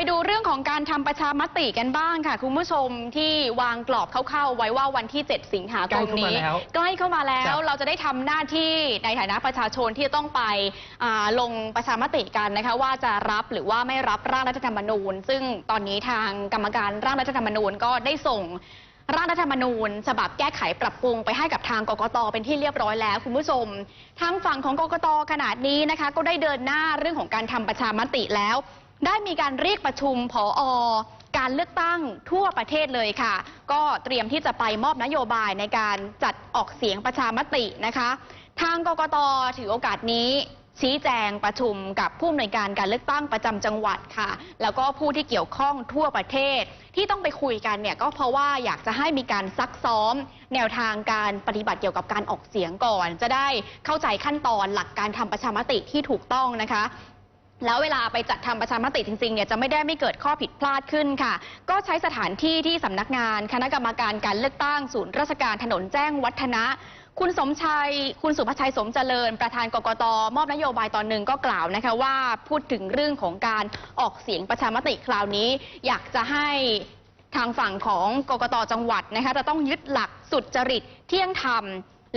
ไปดูเรื่องของการทำประชามติกันบ้างค่ะ คุณผู้ชมที่วางกรอบคร่าวๆไว้ว่าวันที่ 7 สิงหาคมนี้ ใกล้เข้ามาแล้วใกล้เข้ามาแล้วจ้ะเราจะได้ทำหน้าที่ในฐานะประชาชนที่จะต้องไปอ่าลงประชามติกันนะคะว่าจะรับหรือว่าไม่รับร่างรัฐธรรมนูญ ซึ่งตอนนี้ทางกรรมการร่างรัฐธรรมนูญก็ได้ส่งร่างรัฐธรรมนูญ ฉบับแก้ไขปรับปรุงไปให้กับทางกกตเป็นที่เรียบร้อยแล้ว คุณผู้ชม ทางฝั่งของกกตขนาดนี้นะคะ ก็ได้เดินหน้าเรื่องของการทำประชามติแล้ว ได้มีการเรียกประชุมผอการเลือกตั้งทั่วประเทศเลยค่ะ ก็เตรียมที่จะไปมอบนโยบายในการจัดออกเสียงประชามตินะคะ ทางกกตถือโอกาสนี้ชี้แจงประชุมกับผู้อำนวยการการเลือกตั้งประจำจังหวัดค่ะ แล้วก็ผู้ที่เกี่ยวข้องทั่วประเทศ ที่ต้องไปคุยกันเนี่ยก็เพราะว่าอยากจะให้มีการซักซ้อม แนวทางการปฏิบัติเกี่ยวกับการออกเสียงก่อน จะได้เข้าใจขั้นตอนหลักการทำประชามติที่ถูกต้องนะคะ แล้วเวลาไปจัดทำประชามติจริงๆเนี่ยจะไม่ได้ไม่เกิดข้อผิดพลาดขึ้นค่ะ ก็ใช้สถานที่ที่สำนักงาน คณะกรรมการการเลือกตั้ง ศูนย์ราชการถนนแจ้งวัฒนะ คุณสมชัย คุณสุภชัยสมเจริญ ประธานกกตมอบนโยบายตอนหนึ่งก็กล่าวนะคะว่าพูดถึงเรื่องของการออกเสียงประชามติคราวนี้ อยากจะให้ทางฝั่งของกกตจังหวัดนะคะจะต้องยึดหลักสุดจริตเที่ยงธรรม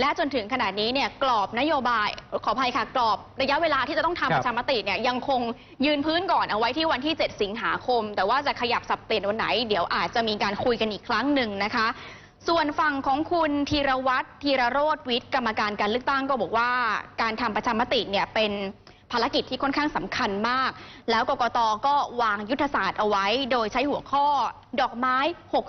และจนถึงขนาดนี้เนี่ยกรอบนโยบายขออภัยค่ะ กรอบระยะเวลาที่จะต้องทำคปรับระชามติเนี่ยยังคงยืนพื้นก่อนเอาไว้ที่วันที่ 7 สิงหาคม แต่ว่าจะขยับสับเปลี่ยนวันไหน เดี๋ยวอาจจะมีการคุยกันอีกครั้งหนึ่งนะคะ ส่วนฝั่งของคุณธีรวัตรธีรโรธวิทย์กรรมการการเลือกตั้งก็บอกว่า การทำประชามติเนี่ยเป็น ภารกิจที่ค่อนข้างสำคัญมาก แล้วกกตก็วางยุทธศาสตร์เอาไว้ โดยใช้หัวข้อดอกไม้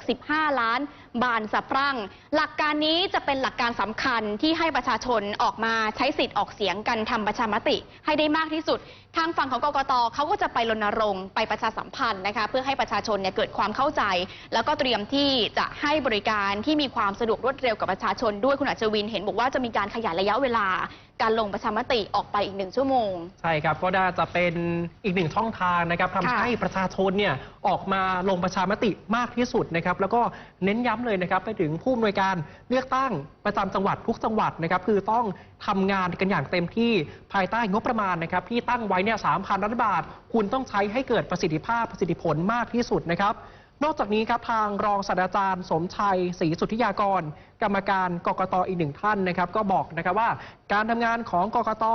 65 ล้าน บานสะพรั่ง หลักการนี้จะเป็นหลักการสำคัญที่ให้ประชาชนออกมาใช้สิทธิ์ออกเสียงกันทำประชามติ ให้ได้มากที่สุด ทางฝั่งของกกตเขาก็จะไปรณรงค์ไปประชาสัมพันธ์นะคะเพื่อให้ประชาชนเนี่ยเกิดความเข้าใจ แล้วก็เตรียมที่จะให้บริการที่มีความสะดวกรวดเร็วกับประชาชนด้วยคุณอัจวินเห็นบอกว่าจะมีการขยายระยะเวลา การลงประชามติออกไปอีกหนึ่งชั่วโมง ใช่ครับก็น่าจะเป็นอีกหนึ่งช่องทางนะครับทำค่ะให้ประชาชนเนี่ยออกมาลงประชามติมากที่สุดนะครับ แล้วก็เน้นย้ำเลยนะครับ ไปถึงผู้อำนวยการเลือกตั้งประจำจังหวัดทุกจังหวัดนะครับ คือต้องทำงานกันอย่างเต็มที่ภายใต้งบประมาณนะครับ ที่ตั้งไว้เนี่ยสามพันล้านบาท คุณต้องใช้ให้เกิดประสิทธิภาพประสิทธิผลมากที่สุดนะครับ นอกจากนี้ครับทางรองศาสตราจารย์ สมชัยศรีสุทธิยากร กรรมการกกตอีกหนึ่งท่านนะครับ ก็บอกนะครับว่า การทำงานของกกต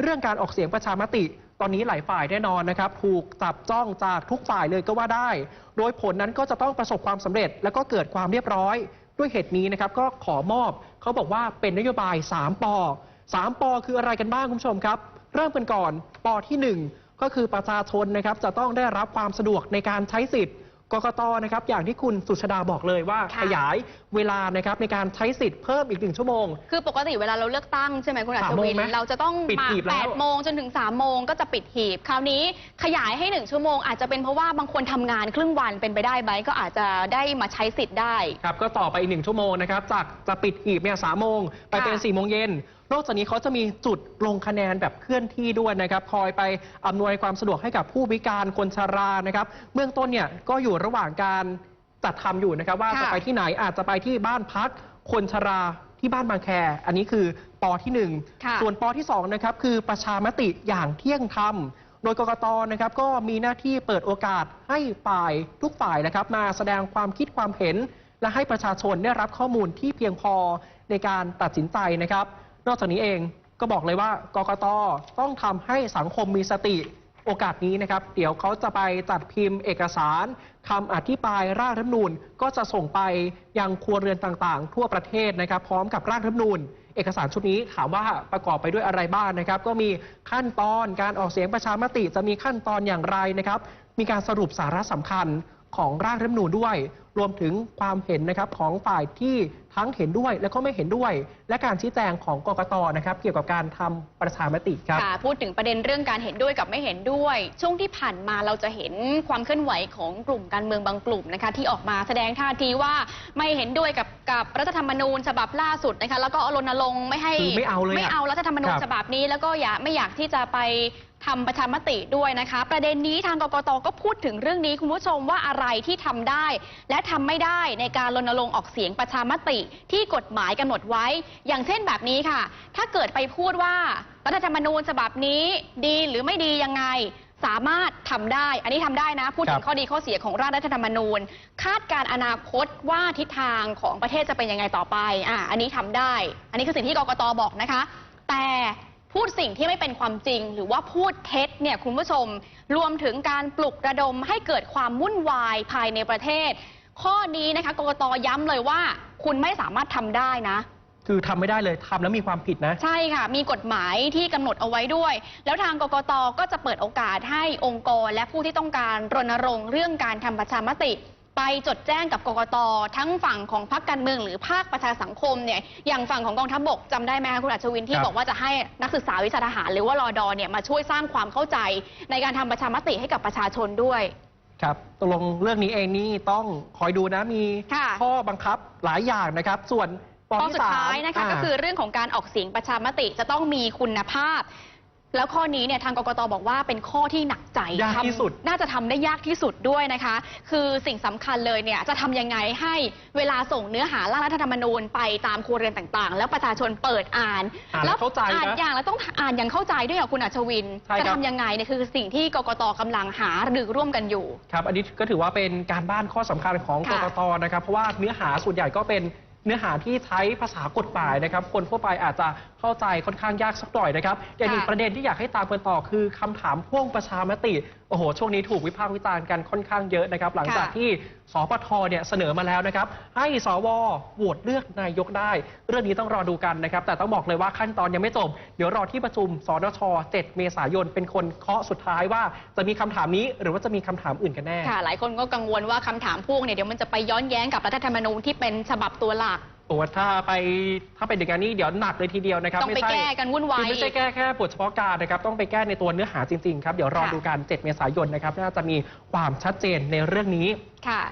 เรื่องการออกเสียงประชามติ ตอนนี้หลายฝ่ายแน่นอนนะครับถูกจับจ้องจากทุกฝ่ายเลยก็ว่าได้ โดยผลนั้นก็จะต้องประสบความสำเร็จ แล้วก็เกิดความเรียบร้อย ด้วยเหตุนี้นะครับก็ขอมอบเขาบอกว่าเป็นนโยบาย 3ปอ3ปอคืออะไรกันบ้างคุณผู้ชมครับ เริ่มกันก่อนปอที่หนึ่งก็คือประชาชนนะครับจะต้องได้รับความสะดวกในการใช้สิทธิ์ กกตนะครับอย่างที่คุณสุชาดาบอกเลยว่าค่ะ ขยายเวลานะครับในการใช้สิทธิ์เพิ่มอีกหนึ่งชั่วโมง คือปกติเวลาเราเลือกตั้งใช่ไหมคุณอัจสามโมงวินไหมเราจะต้องปิดมาหีบแล้ว8โมงจนถึง3โมงก็จะปิดหีบ คราวนี้ขยายให้1ชั่วโมงอาจจะเป็นเพราะว่าบางคนทำงานครึ่งวันเป็นไปได้ไหมก็อาจจะได้มาใช้สิทธิ์ได้ ครับก็ต่อไปอีกหนึ่งชั่วโมงนะครับจากจะปิดหีบเนี่ยสามโมงไปเป็นค่ะ4ี่โมงเย็นนอกจากนี้เขาจะมีจุดลงคะแนนแบบเคลื่อนที่ด้วยนะครับ คอยไปอำนวยความสะดวกให้กับผู้พิการคนชรานะครับ เบื้องต้นเนี่ยก็อยู่ระหว่างการจัดทำอยู่นะครับ ว่าค่ะจะไปที่ไหนอาจจะไปที่บ้านพักคนชราที่บ้านบางแค อันนี้คือปอที่หนึ่งค่ะส่วนปอที่สองนะครับคือประชามติอย่างเที่ยงธรรมโดยกกตนะครับก็มีหน้าที่เปิดโอกาสให้ฝ่ายทุกฝ่ายนะครับ มาแสดงความคิดความเห็น และให้ประชาชนได้รับข้อมูลที่เพียงพอในการตัดสินใจนะครับ นอกจากนี้เองก็บอกเลยว่ากกตต้องทำให้สังคมมีสติโอกาสนี้นะครับ เดี๋ยวเขาจะไปจัดพิมพ์เอกสารคำอธิบายร่างรัฐมนูญก็จะส่งไปยังครัวเรือนต่างๆ ทั่วประเทศนะครับ พร้อมกับร่างรัฐมนูญเอกสารชุดนี้ถามว่าประกอบไปด้วยอะไรบ้างนะครับ ก็มีขั้นตอนการออกเสียงประชามติจะมีขั้นตอนอย่างไรนะครับ มีการสรุปสาระสำคัญ ของร่างรัฐธรรมนูญด้วย รวมถึงความเห็นนะครับของฝ่ายที่ทั้งเห็นด้วยและก็ไม่เห็นด้วย และการชี้แจงของกกตนะครับ เกี่ยวกับการทำประชามติครับค่ะพูดถึงประเด็นเรื่องการเห็นด้วยกับไม่เห็นด้วย ช่วงที่ผ่านมาเราจะเห็นความเคลื่อนไหวของกลุ่มการเมืองบางกลุ่มนะคะ ที่ออกมาแสดงท่าทีว่าไม่เห็นด้วยกับกับรัฐธรรมนูญฉบับล่าสุดนะคะแล้วก็รณรงค์ไม่ให้คือไม่เอาเลยอะไม่เอารัฐธรรมนูญครับฉบับนี้แล้วก็อย่าไม่อยากที่จะไป ทำประชามติด้วยนะคะ ประเด็นนี้ทางกกตก็พูดถึงเรื่องนี้คุณผู้ชมว่าอะไรที่ทำได้ และทำไม่ได้ในการรณรงค์ออกเสียงประชามติที่กฎหมายกำหนดไว้ อย่างเช่นแบบนี้ค่ะ ถ้าเกิดไปพูดว่ารัฐธรรมนูญฉบับนี้ดีหรือไม่ดียังไงสามารถทำได้ อันนี้ทำได้นะ พูดครัถึบงข้อดีข้อเสียของร่างรัฐธรรมนูญ คาดการณ์อนาคตว่าทิศทางของประเทศจะเป็นยังไงต่อไป อะอันนี้ทำได้ อันนี้คือสิ่งที่กกตบอกนะคะ แต่ พูดสิ่งที่ไม่เป็นความจริง หรือว่าพูดเท็จเนี่ยคุณผู้ชม รวมถึงการปลุกระดมให้เกิดความวุ่นวายภายในประเทศ ข้อนี้นะคะกกตย้ำเลยว่า คุณไม่สามารถทำได้นะ คือทำไม่ได้เลยทำแล้วมีความผิดนะ ใช่ค่ะ มีกฎหมายที่กำหนดเอาไว้ด้วย แล้วทางกกตก็จะเปิดโอกาสให้องค์กร และผู้ที่ต้องการรณรงค์เรื่องการทำประชามติ ไปจดแจ้งกับกกตทั้งฝั่งของพรรคการเมืองหรือภาคประชาสังคมเนี่ยอย่างฝั่งของกองทัพบกจำได้ไหมคะคุณอัจฉวินที่ครับบอกว่าจะให้นักศึกษาวิชาทหารหรือว่ารอดอเนี่ยมาช่วยสร้างความเข้าใจ ในการทำประชามติให้กับประชาชนด้วยครับตกลงเรื่องนี้เองนี่ต้องคอยดูนะมีค่ะข้อบังคับหลายอย่างนะครับ ส่วนปข้อที่สุดสามท้ายนะคะาก็คือเรื่องของการออกเสียงประชามติจะต้องมีคุณภาพ แล้วข้อนี้เนี่ยทางกกตบอกว่าเป็นข้อที่หนักใจยากทำที่สุดน่าจะทำได้ยากที่สุดด้วยนะคะ คือสิ่งสำคัญเลยเนี่ยจะทำยังไงให้เวลาส่งเนื้อหาร่างรัฐธรรมนูญไปตามครัวเรือนต่างๆ แล้วประชาชนเปิดอ่านอ่านแล้วเข้าใจอ่านนะอย่างแล้วต้องอ่านอย่างเข้าใจด้วยเหรอคุณอัจฉวิน ใช่จะครับทำยังไงเนี่ยคือสิ่งที่กกตกำลังหาหรือร่วมกันอยู่ ครับ อันนี้ก็ถือว่าเป็นการบ้านข้อสำคัญของกค่ะ กตนะครับ เพราะว่าเนื้อหาส่วนใหญ่ก็เป็นเนื้อหาที่ใช้ภาษากฎหมายนะครับ คนทั่วไปอาจจะเข้าใจค่อนข้างยากสักหน่อยนะครับอย่างหนึ่งค่ะประเด็นที่อยากให้ตามกันต่อคือคำถามพ่วงประชามติโอ้โหช่วงนี้ถูกวิพากษ์วิจารณ์กันค่อนข้างเยอะนะครับ หลังจากค่ะที่สปทเนี่ยเสนอมาแล้วนะครับ ให้สวโหวตเลือกนายกได้ เรื่องนี้ต้องรอดูกันนะครับ แต่ต้องบอกเลยว่าขั้นตอนยังไม่จบ เดี๋ยวรอที่ประชุมสนช 7 เมษายนเป็นคนเคาะสุดท้ายว่าจะมีคำถามนี้หรือว่าจะมีคำถามอื่นกันแน่ค่ะหลายคนก็กังวลว่าคำถามพ่วงเนี่ยเดี๋ยวมันจะไปย้อนแย้งกับรัฐธรรมนูญที่เป็นฉบับตัวหลัก โอ้ถ้าไปถ้าเป็นอย่างนี้เดี๋ยวหนักเลยทีเดียวนะครับต้องไปม่ใช่แก้กันวุ่นวายคือไม่ใช่แก้แค่บทเฉพาะการนะครับต้องไปแก้ในตัวเนื้อหาจริงๆครับเดี๋ยวรอค่ะดูกัน 7 เมษายนนะครับน่าจะมีความชัดเจนในเรื่องนี้ค่ะ